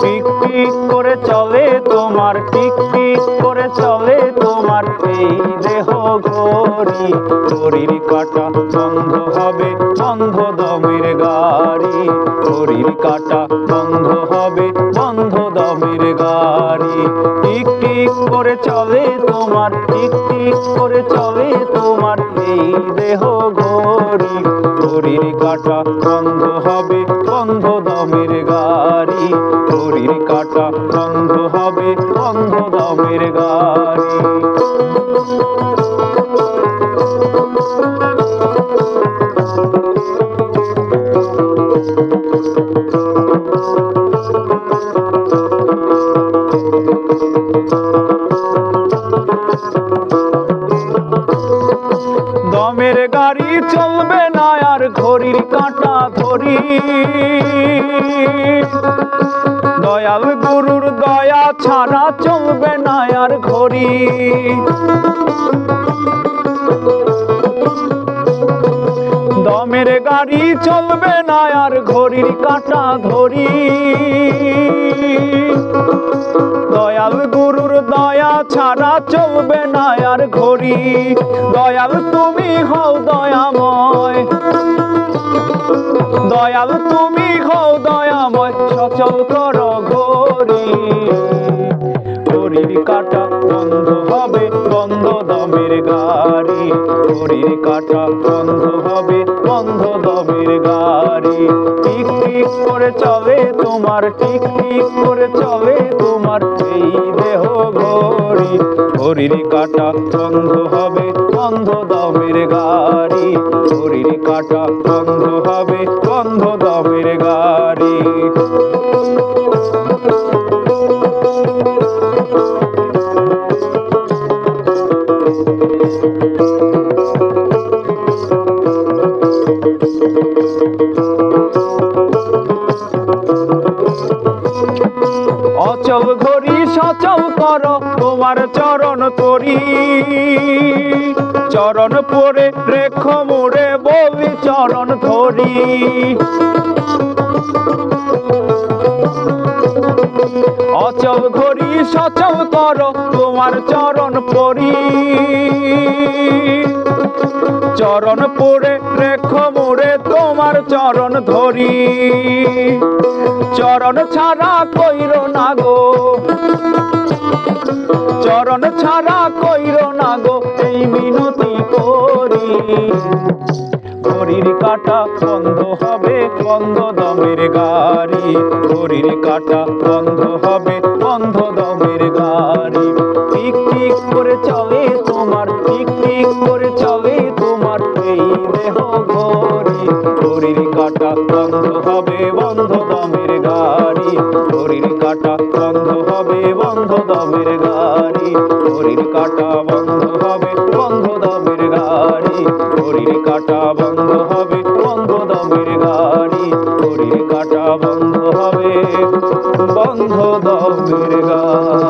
Tick করে চলে তোমার টিক করে চলে তোমার। এই দেহ ঘড়ি কাটা বন্ধ হবে, বন্ধ দমের গাড়ি। ঘড়ির কাটা বন্ধ হবে, বন্ধ দমের গাড়ি। টিক টিক করে চলে তোমার, টিক টিক করে চলে তোমার। এই দেহ ঘড়ি ঘড়ির কাটা বন্ধ হবে, বন্ধ দমের গাড়ি। ঘড়ির কাটা বন্ধ হবে, বন্ধ দমের গাড়ি। দমের গাড়ি চলবে না আর ঘড়ির কাঁটা ধরি দয়াল গুরুর দয়া ছাড়া চলবে না আর ঘড়ি। গাড়ি চলবে না আর ঘড়ির কাঁটা ধরি দয়াল গুরুর দয়া ছাড়া চলবে না আর ঘড়ি। দয়াল তুমি হও দয়াময়। দয়াল তুমি হও দয়াময়, সচল কর ঘড়ি। ঘড়ির কাটা বন্ধ হবে, বন্ধ দমের গাড়ি। ঘড়ির কাটা বন্ধ হবে, বন্ধ দমের গাড়ি। টিক টিক করে চলে তোমার টিক টিক করে চলে তোমার এই দেহ ঘড়ি। ঘড়ির কাটা বন্ধ হবে, বন্ধ দমের গাড়ি। ঘড়ির কাটা বন্ধ হবে, বন্ধ দমের গাড়ি। অচল ঘড়ি সচল কর, তোমার চরণ তরি চরণ পরে রেখ মোড়ে বলি, চরণ ধরি। অচল ঘড়ি সচল কর তোমার চরণ পরি। চরণ পরে রেখ মোড়ে তোমার চরণ ধরি। চরণ ছাড়া কইর না গো। চরণ ছাড়া কইর না গো, এই মিনতি করি। ঘড়ির কাটা বন্ধ হবে, বন্ধ দমের গাড়ি। ঘড়ির কাটা বন্ধ হবে, বন্ধ ঘড়ির কাটা বন্ধ হবে, বন্ধ দমের গাড়ি। ঘড়ির কাটা বন্ধ হবে, বন্ধ দমের গাড়ি। ঘড়ির কাটা বন্ধ হবে, বন্ধ দমের গাড়ি। ঘড়ির কাটা বন্ধ হবে, বন্ধ দমের গাড়ি।